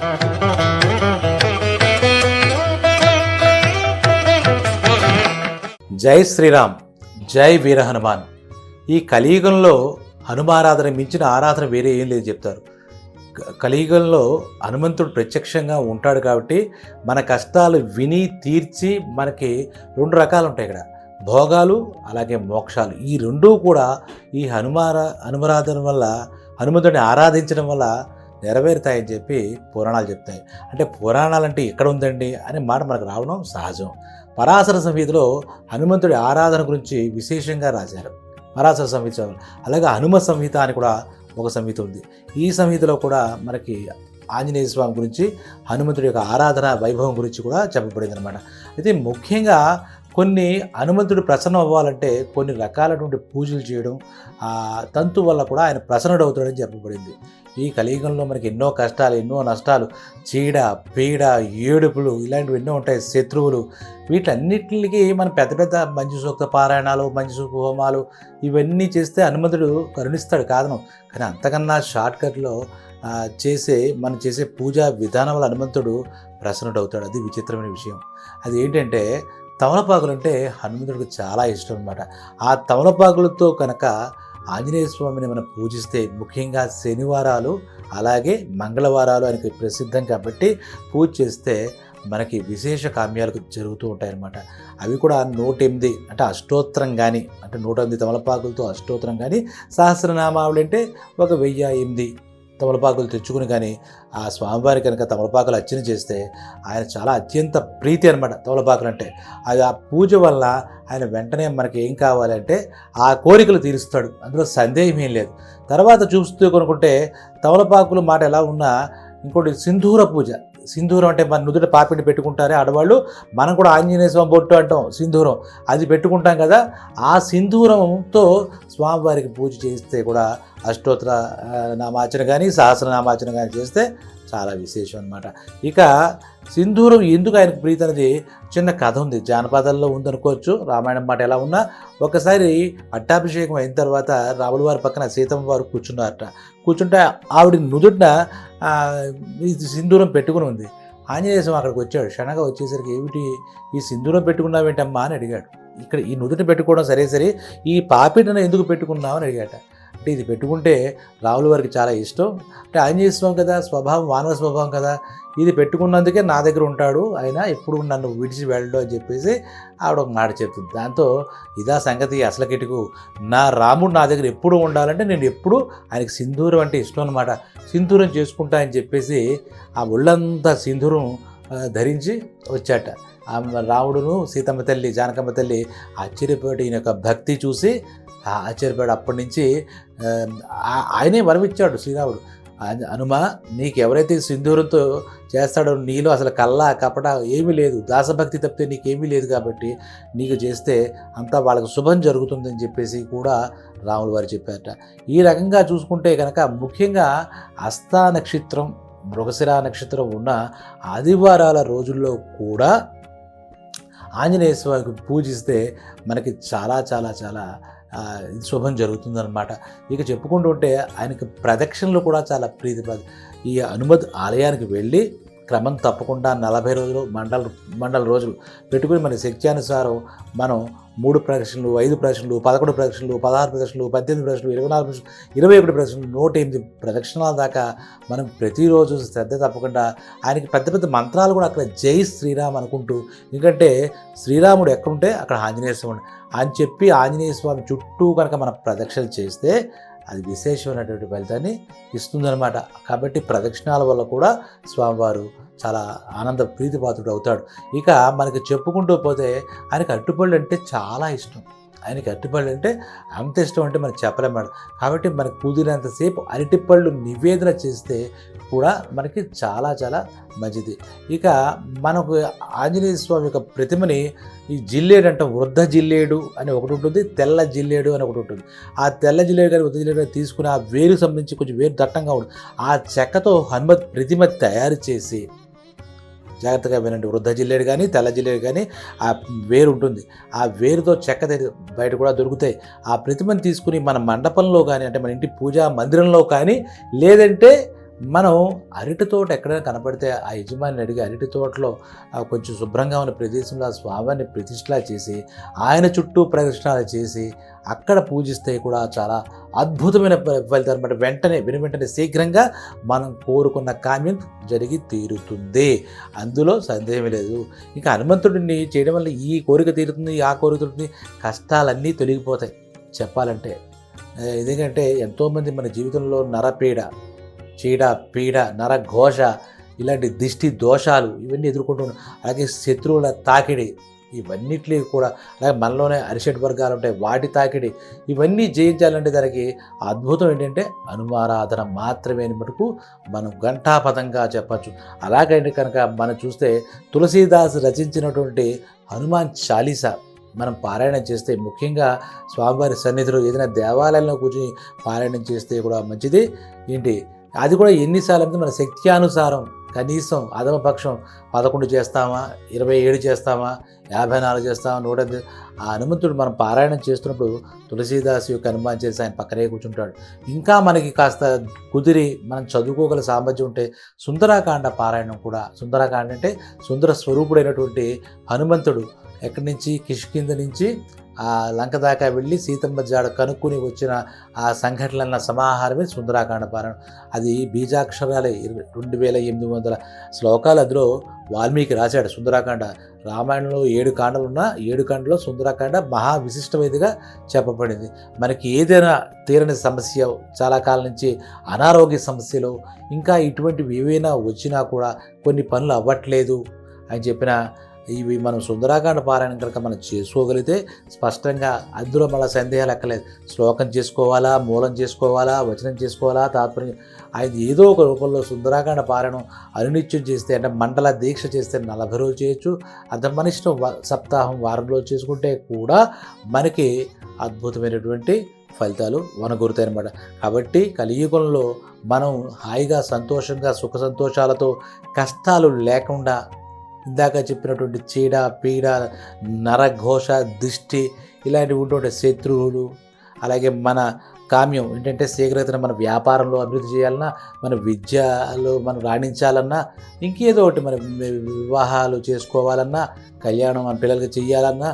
జై శ్రీరామ్ జై వీర హనుమాన్. ఈ కలియుగంలో హనుమారాధన మించిన ఆరాధన వేరే ఏం లేదు చెప్తారు. కలియుగంలో హనుమంతుడు ప్రత్యక్షంగా ఉంటాడు కాబట్టి మన కష్టాలు విని తీర్చి మనకి రెండు రకాలు ఉంటాయి ఇక్కడ. భోగాలు అలాగే మోక్షాలు. ఈ రెండూ కూడా ఈ హనుమార హనుమరాధన వల్ల హనుమంతుడిని ఆరాధించడం వల్ల నెరవేరుతాయని చెప్పి పురాణాలు చెప్తాయి. అంటే పురాణాలు అంటే ఎక్కడ ఉందండి అనే మాట మనకు రావడం సహజం. పరాశర సంహితలో హనుమంతుడి ఆరాధన గురించి విశేషంగా రాశారు. పరాశర సంహిత అలాగే హనుమ సంహిత అని కూడా ఒక సంహిత ఉంది. ఈ సంహితలో కూడా మనకి ఆంజనేయ స్వామి గురించి హనుమంతుడి యొక్క ఆరాధన వైభవం గురించి కూడా చెప్పబడింది అనమాట అయితే ముఖ్యంగా కొన్ని హనుమంతుడు ప్రసన్నం అవ్వాలంటే కొన్ని రకాలటువంటి పూజలు చేయడం ఆ తంతు వల్ల కూడా ఆయన ప్రసన్నుడు అవుతాడని చెప్పబడింది. ఈ కలియుగంలో మనకి ఎన్నో కష్టాలు ఎన్నో నష్టాలు చీడ పీడ ఏడుపులు ఇలాంటివి ఎన్నో ఉంటాయి. శత్రువులు వీటన్నిటికి మన పెద్ద పెద్ద మంచి సూక్త పారాయణాలు మంచి సూక్త హోమాలు ఇవన్నీ చేస్తే హనుమంతుడు కరుణిస్తాడు కాదను కానీ అంతకన్నా షార్ట్కట్లో చేసే మనం చేసే పూజా విధానం వల్ల హనుమంతుడు ప్రసన్నుడు అవుతాడు అది విచిత్రమైన విషయం. అది ఏంటంటే తమలపాకులు అంటే హనుమంతుడికి చాలా ఇష్టం అనమాట ఆ తమలపాకులతో కనుక ఆంజనేయ స్వామిని మనం పూజిస్తే ముఖ్యంగా శనివారాలు అలాగే మంగళవారాలు ఆయనకి ప్రసిద్ధం కాబట్టి పూజ చేస్తే మనకి విశేష కామ్యాలకు జరుగుతూ ఉంటాయన్నమాట అవి కూడా నూట ఎనిమిది అంటే అష్టోత్తరం కానీ అంటే నూట ఎనిమిది తమలపాకులతో అష్టోత్తరం కానీ సహస్రనామావళి అంటే ఒక వెయ్యి ఎనిమిది తమలపాకులు తెచ్చుకుని కానీ ఆ స్వామివారి కనుక తమలపాకులు అర్చన చేస్తే ఆయన చాలా అత్యంత ప్రీతి అనమాట తమలపాకులు అంటే అది ఆ పూజ వల్ల ఆయన వెంటనే మనకి ఏం కావాలంటే ఆ కోరికలు తీరుస్తాడు. అందులో సందేహం ఏం లేదు. తర్వాత చూస్తూ కొనుక్కుంటే తమలపాకులు మాట ఎలా ఉన్నా ఇంకోటి సింధూర పూజ. సింధూరం అంటే మన నుదుట పాపిడి పెట్టుకుంటారే ఆడవాళ్ళు. మనం కూడా ఆంజనేయ స్వామి బొట్టు అంటాం సింధూరం. అది పెట్టుకుంటాం కదా. ఆ సింధూరంతో స్వామివారికి పూజ చేస్తే కూడా అష్టోత్తర నామాచన నామార్చన కానీ సహస్రనామార్చన కానీ చేస్తే చాలా విశేషం అనమాట ఇక సింధూరం ఎందుకు ఆయనకు ప్రీతి అనేది చిన్న కథ ఉంది. జానపదాల్లో ఉందనుకోవచ్చు రామాయణం మాట ఎలా ఉన్నా ఒకసారి పట్టాభిషేకం అయిన తర్వాత రాముల వారి పక్కన సీతమ్మ వారు కూర్చున్నారట. కూర్చుంటే ఆవిడ నుదుటిన సింధూరం పెట్టుకుని ఉంది. ఆంజనేయస్వామి అక్కడికి వచ్చాడు. క్షణంగా వచ్చేసరికి ఏమిటి ఈ సింధూరం పెట్టుకున్నావేంటమ్మా అని అడిగాడు. ఇక్కడ ఈ నుదుట పెట్టుకోవడం సరే సరే ఈ పాపిటను ఎందుకు పెట్టుకున్నావు అని అడిగాట. అంటే ఇది పెట్టుకుంటే రావుల వారికి చాలా ఇష్టం. అంటే ఆంజనేయ స్వామి కదా స్వభావం వానర స్వభావం కదా ఇది పెట్టుకున్నందుకే నా దగ్గర ఉంటాడు. ఆయన ఎప్పుడు నన్ను విడిచి వెళ్ళడు అని చెప్పేసి ఆవిడ ఒక మాట చెప్తుంది. దాంతో ఇదా సంగతి అసలు కిటుకు నా రాముడు నా దగ్గర ఎప్పుడు ఉండాలంటే నేను ఎప్పుడు ఆయనకి సింధూరం అంటే ఇష్టం అనమాట సింధూరం చేసుకుంటా అని చెప్పేసి ఆ ఒళ్ళంతా సింధూరం ధరించి వచ్చాట. రాముడును సీతమ్మ తల్లి జానకమ్మ తల్లి ఆశ్చర్యపోయాడు ఈయన యొక్క భక్తి చూసి ఆ అప్పటి నుంచి ఆయనే వరమిచ్చాడు శ్రీరాముడు. హనుమ నీకు ఎవరైతే సింధూరంతో చేస్తాడో నీలో అసలు కల్లా కపట ఏమీ లేదు. దాసభక్తి తప్పితే నీకేమీ లేదు కాబట్టి నీకు చేస్తే అంతా వాళ్ళకి శుభం జరుగుతుందని చెప్పేసి కూడా రాములు వారు చెప్పారట. ఈ రకంగా చూసుకుంటే కనుక ముఖ్యంగా హస్తా నక్షత్రం మృగశిర నక్షత్రం ఉన్న ఆదివారాల రోజుల్లో కూడా ఆంజనేయ స్వామికి పూజిస్తే మనకి చాలా చాలా చాలా శుభం జరుగుతుందనమాట ఇక చెప్పుకుంటూ ఉంటే ఆయనకి ప్రదక్షిణలు కూడా చాలా ప్రీతి ఈ అనుమతి ఆలయానికి వెళ్ళి క్రమం తప్పకుండా నలభై రోజులు మండల మండల రోజులు పెట్టుకుని మన శక్త్యానుసారం మనం మూడు ప్రదక్షిణలు ఐదు ప్రదక్షిణలు పదకొండు ప్రదక్షిణలు పదహారు ప్రదక్షిణలు పద్దెనిమిది ప్రదక్షిణలు ఇరవై నాలుగు ప్రదక్షిణలు ఇరవై ఒకటి ప్రదక్షిణలు నూట ఎనిమిది ప్రదక్షిణాల దాకా మనం ప్రతిరోజు శ్రద్ధ తప్పకుండా ఆయనకి పెద్ద పెద్ద మంత్రాలు కూడా అక్కడ జై శ్రీరామ్ అనుకుంటూ ఎందుకంటే శ్రీరాముడు ఎక్కడుంటే అక్కడ ఆంజనేయ స్వామి. అని చెప్పి ఆంజనేయ స్వామి చుట్టూ కనుక మనం ప్రదక్షిణ చేస్తే అది విశేషమైనటువంటి ఫలితాన్ని ఇస్తుందన్నమాట. కాబట్టి ప్రదక్షిణాల వల్ల కూడా స్వామివారు చాలా ఆనంద ప్రీతిపాత్రుడు అవుతాడు. ఇక మనకి చెప్పుకుంటూ పోతే ఆయనకి అట్టుపళ్ళు అంటే చాలా ఇష్టం. ఆయనకి అరటిపళ్ళు అంటే అంత ఇష్టం అంటే మనకు చెప్పలేమాడు కాబట్టి మనకు కుదిరినంతసేపు అరటిపళ్ళు నివేదన చేస్తే కూడా మనకి చాలా చాలా మంచిది. ఇక మనకు ఆంజనేయ స్వామి యొక్క ప్రతిమని ఈ జిల్లేడు అంటాం వృద్ధ జిల్లేడు అని ఒకటి ఉంటుంది తెల్ల జిల్లేడు అని ఒకటి ఉంటుంది. ఆ తెల్ల జిల్లేడు కానీ వృద్ధ జిల్లేడు తీసుకుని ఆ వేరు సంబంధించి కొంచెం వేరు దట్టంగా ఉంటుంది. ఆ చెక్కతో హనుమత్ ప్రతిమ తయారు చేసి జాగ్రత్తగా వినండి వృద్ధ జిల్లేడు కానీ తెల్ల జిల్లేడు కానీ ఆ వేరు ఉంటుంది. ఆ వేరుతో చెక్క బయట కూడా దొరుకుతాయి. ఆ ప్రతిమను తీసుకుని మన మండపంలో కానీ అంటే మన ఇంటి పూజా మందిరంలో కానీ లేదంటే మనం అరటి తోట ఎక్కడైనా కనపడితే ఆ యజమానిని అడిగి అరటి తోటలో కొంచెం శుభ్రంగా ఉన్న ప్రదేశంలో ఆ స్వామిని ప్రతిష్టలా చేసి ఆయన చుట్టూ ప్రదక్షిణాలు చేసి అక్కడ పూజిస్తే కూడా చాలా అద్భుతమైన ఫ- ఫలితాలు అనమాట వెంటనే విని వెంటనే శీఘ్రంగా మనం కోరుకున్న కామ్యం జరిగి తీరుతుంది. అందులో సందేహం లేదు. ఇంకా హనుమంతుడిని చేయడం వల్ల ఈ కోరిక తీరుతుంది ఆ కోరిక తీరుతుంది. కష్టాలన్నీ తొలగిపోతాయి. చెప్పాలంటే ఎందుకంటే ఎంతోమంది మన జీవితంలో నరపీడ చీడ పీడ నరఘోష ఇలాంటి దిష్టి దోషాలు ఇవన్నీ ఎదుర్కొంటున్నాం అలాగే శత్రువుల తాకిడి ఇవన్నిటి కూడా అలాగే మనలోనే అరిషడ్ వర్గాలు ఉంటాయి వాటి తాకిడి ఇవన్నీ జయించాలంటే దానికి అద్భుతం ఏంటంటే అనుమారాధన మాత్రమే మటుకు మనం ఘంటాపథంగా చెప్పచ్చు. అలాగంటే కనుక మనం చూస్తే తులసీదాస్ రచించినటువంటి హనుమాన్ చాలీసా మనం పారాయణం చేస్తే ముఖ్యంగా స్వామివారి సన్నిధిలో ఏదైనా దేవాలయంలో కూర్చొని పారాయణం చేస్తే కూడా మంచిది. ఏంటి? అది కూడా ఎన్నిసార్లు అంటే మన శక్త్యానుసారం కనీసం అధమపక్షం పదకొండు చేస్తామా ఇరవై ఏడు చేస్తామా యాభై నాలుగు చేస్తామా నూట ఆ హనుమంతుడు మనం పారాయణం చేస్తున్నప్పుడు తులసీదాస్ యొక్క హనుమాన్ చేసి ఆయన పక్కనే కూర్చుంటాడు. ఇంకా మనకి కాస్త కుదిరి మనం చదువుకోగల సామర్థ్యం ఉంటే సుందరాకాండ పారాయణం కూడా సుందరాకాండ అంటే సుందర స్వరూపుడైనటువంటి హనుమంతుడు ఎక్కడి నుంచి? కిష్కింద నుంచి ఆ లంక దాకా వెళ్ళి సీతమ్మ జాడ కనుక్కుని వచ్చిన ఆ సంఘటనల సమాహారమే సుందరాకాండ పారాయణం. అది బీజాక్షరాలే రెండు వేల ఎనిమిది వందల శ్లోకాలు అందులో వాల్మీకి రాశాడు సుందరాకాండ. రామాయణంలో ఏడు కాండలు ఉన్న ఏడు కాండలో సుందరాకాండ మహా విశిష్టమైనదిగా చెప్పబడింది. మనకి ఏదైనా తీరని సమస్య చాలా కాలం నుంచి అనారోగ్య సమస్యలు ఇంకా ఇటువంటివి ఏవైనా వచ్చినా కూడా కొన్ని పనులు అవ్వట్లేదు అని చెప్పిన ఇవి మనం సుందరాకాండ పారాయణం కనుక మనం చేసుకోగలిగితే స్పష్టంగా అందులో మళ్ళీ సందేహాలు ఎక్కలేదు. శ్లోకం చేసుకోవాలా మూలం చేసుకోవాలా వచనం చేసుకోవాలా తాత్పర్యం ఆయన ఏదో ఒక రూపంలో సుందరాకాండ పారాయణం అనునిత్యం చేస్తే అంటే మండల దీక్ష చేస్తే నలభై రోజులు చేయొచ్చు. అర్థం సప్తాహం వారం రోజులు చేసుకుంటే కూడా మనకి అద్భుతమైనటువంటి ఫలితాలు వనగూరుతాయి అన్నమాట కాబట్టి కలియుగంలో మనం హాయిగా సంతోషంగా సుఖ సంతోషాలతో కష్టాలు లేకుండా ఇందాక చెప్పినటువంటి చీడ పీడ నరఘోష దిష్టి ఇలాంటివి ఉంటుంటే శత్రువులు అలాగే మన కామ్యం ఏంటంటే శీఘ్రతను మన వ్యాపారంలో అభివృద్ధి చేయాలన్నా మన విద్యలో మనం రాణించాలన్నా ఇంకేదో ఒకటి మన వివాహాలు చేసుకోవాలన్నా కళ్యాణం మన పిల్లలకి చేయాలన్నా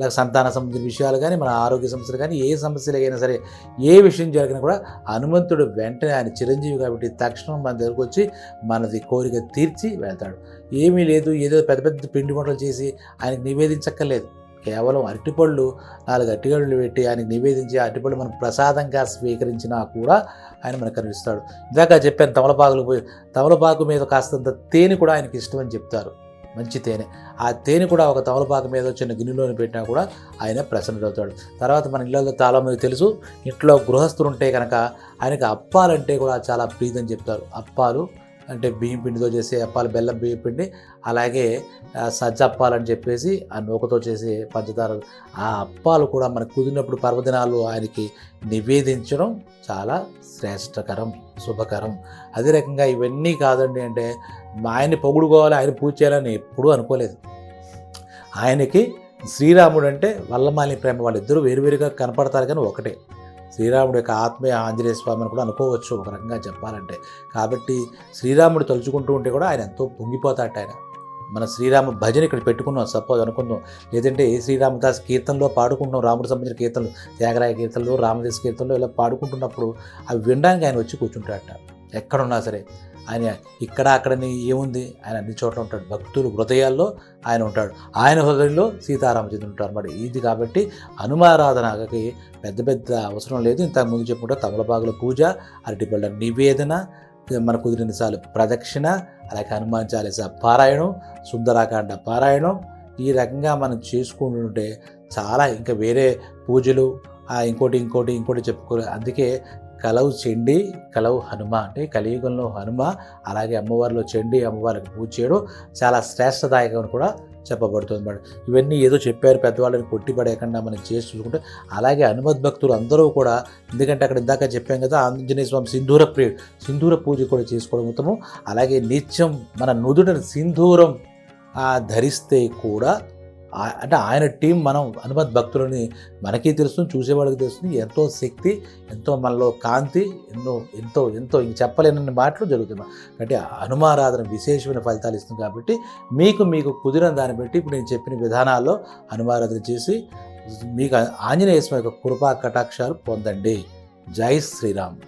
ఇలా సంతాన సంబంధించిన విషయాలు కానీ మన ఆరోగ్య సమస్యలు కానీ ఏ సమస్యలు అయినా సరే ఏ విషయం జరిగినా కూడా హనుమంతుడు వెంటనే ఆయన చిరంజీవి కాబట్టి తక్షణం మన దగ్గరకు వచ్చి మనది కోరిక తీర్చి వెళ్తాడు. ఏమీ లేదు ఏదో పెద్ద పెద్ద పిండి వంటలు చేసి ఆయనకు నివేదించక్కర్లేదు. కేవలం అరటిపళ్ళు నాలుగు అరటిగళ్ళు పెట్టి ఆయనకు నివేదించి ఆ అరటిపళ్ళు మనం ప్రసాదంగా స్వీకరించినా కూడా ఆయన మనకు కనిపిస్తాడు. ఇందాక చెప్పాను తమలపాకులు పోయి తమలపాకు మీద కాస్తంత తేనె కూడా ఆయనకి ఇష్టమని చెప్తారు. మంచి తేనె. ఆ తేనె కూడా ఒక తమలపాకు మీద చిన్న గిన్నెలోని పెట్టినా కూడా ఆయన ప్రసన్నుడవుతాడు. తర్వాత మన ఇళ్ళలో చాలామంది తెలుసు ఇంట్లో గృహస్థులు ఉంటే కనుక ఆయనకి అప్పాలంటే కూడా చాలా ప్రీతి చెప్తారు. అప్పాలు అంటే బియ్యం పిండితో చేసే అప్పాలు బెల్లం బియ్యం పిండి అలాగే సజ్జప్పాలని సజ్జ అప్పాలని చెప్పేసి ఆ నూకతో చేసే పంచదార ఆ అప్పాలు కూడా మనకు కుదిరినప్పుడు పర్వదినాలు ఆయనకి నివేదించడం చాలా శ్రేష్టకరం శుభకరం. అదే రకంగా ఇవన్నీ కాదండి అంటే ఆయన్ని పొగుడుకోవాలి ఆయన పూజ చేయాలని ఎప్పుడూ అనుకోలేదు. ఆయనకి శ్రీరాముడు అంటే వల్లమాలి ప్రేమ. వాళ్ళిద్దరూ వేరువేరుగా కనపడతారు కానీ ఒకటే. శ్రీరాముడు యొక్క ఆత్మీయ ఆంజనేయ స్వామి అని కూడా అనుకోవచ్చు ఒక రకంగా చెప్పాలంటే. కాబట్టి శ్రీరాముడు తలుచుకుంటూ ఉంటే కూడా ఆయన ఎంతో పొంగిపోతాట ఆయన. మన శ్రీరామ భజన ఇక్కడ పెట్టుకున్నాం సపోజ్ అనుకుందాం. లేదంటే ఏ శ్రీరామదాస్ కీర్తనలో పాడుకుంటున్నాం రాముడు సంబంధించిన కీర్తనలు త్యాగరాయ కీర్తనలు రామదాస్ కీర్తనలు ఇలా పాడుకుంటున్నప్పుడు అవి వినడానికి ఆయన వచ్చి కూర్చుంటాడట. ఎక్కడున్నా సరే. ఆయన ఇక్కడ అక్కడని ఏముంది? ఆయన అన్ని చోట్ల ఉంటాడు. భక్తులు హృదయాల్లో ఆయన ఉంటాడు. ఆయన హృదయంలో సీతారామచంద్రుడు ఉంటారు మరి ఇది కాబట్టి హనుమారాధనకి పెద్ద పెద్ద అవసరం లేదు. ఇంతకు ముందు చెప్పుకుంటే తమలపాకుల పూజ అరటిపళ్ళ నివేదన మన కుదిరిన సార్లు ప్రదక్షిణ అలాగే హనుమాన్ చాలీస పారాయణం సుందరాకాండ పారాయణం. ఈ రకంగా మనం చేసుకుంటుంటే చాలా ఇంకా వేరే పూజలు ఆ ఇంకోటి ఇంకోటి ఇంకోటి చెప్పుకోలేదు అందుకే కలవు చెండి కలవు హనుమ. అంటే కలియుగంలో హనుమ అలాగే అమ్మవారిలో చెండి అమ్మవారికి పూజ చేయడం చాలా శ్రేష్టదాయకం అని కూడా చెప్పబడుతుంది మేడం ఇవన్నీ ఏదో చెప్పారు పెద్దవాళ్ళని కొట్టిపడేయకుండా మనం చేసి చూసుకుంటే అలాగే హనుమద్ భక్తులు అందరూ కూడా ఎందుకంటే అక్కడ ఇందాక చెప్పాం కదా ఆంజనేయ స్వామి సింధూర ప్రియుడు సింధూర పూజ కూడా చేసుకోవడం ఉత్తమం. అలాగే నిత్యం మన నుదుట సింధూరం ధరిస్తే కూడా అంటే ఆయన టీం మనం హనుమత్ భక్తులని మనకి తెలుస్తుంది చూసేవాళ్ళకి తెలుస్తుంది. ఎంతో శక్తి ఎంతో మనలో కాంతి ఎన్నో ఎంతో ఎంతో ఇంక చెప్పలేనన్ని మాటలు జరుగుతున్నాయి. అంటే హనుమారాధన విశేషమైన ఫలితాలు ఇస్తుంది కాబట్టి మీకు మీకు కుదిరిన దాన్ని బట్టి ఇప్పుడు నేను చెప్పిన విధానాల్లో హనుమారాధన చేసి మీకు ఆంజనేయ యొక్క కృపా కటాక్షాలు పొందండి. జై శ్రీరామ్.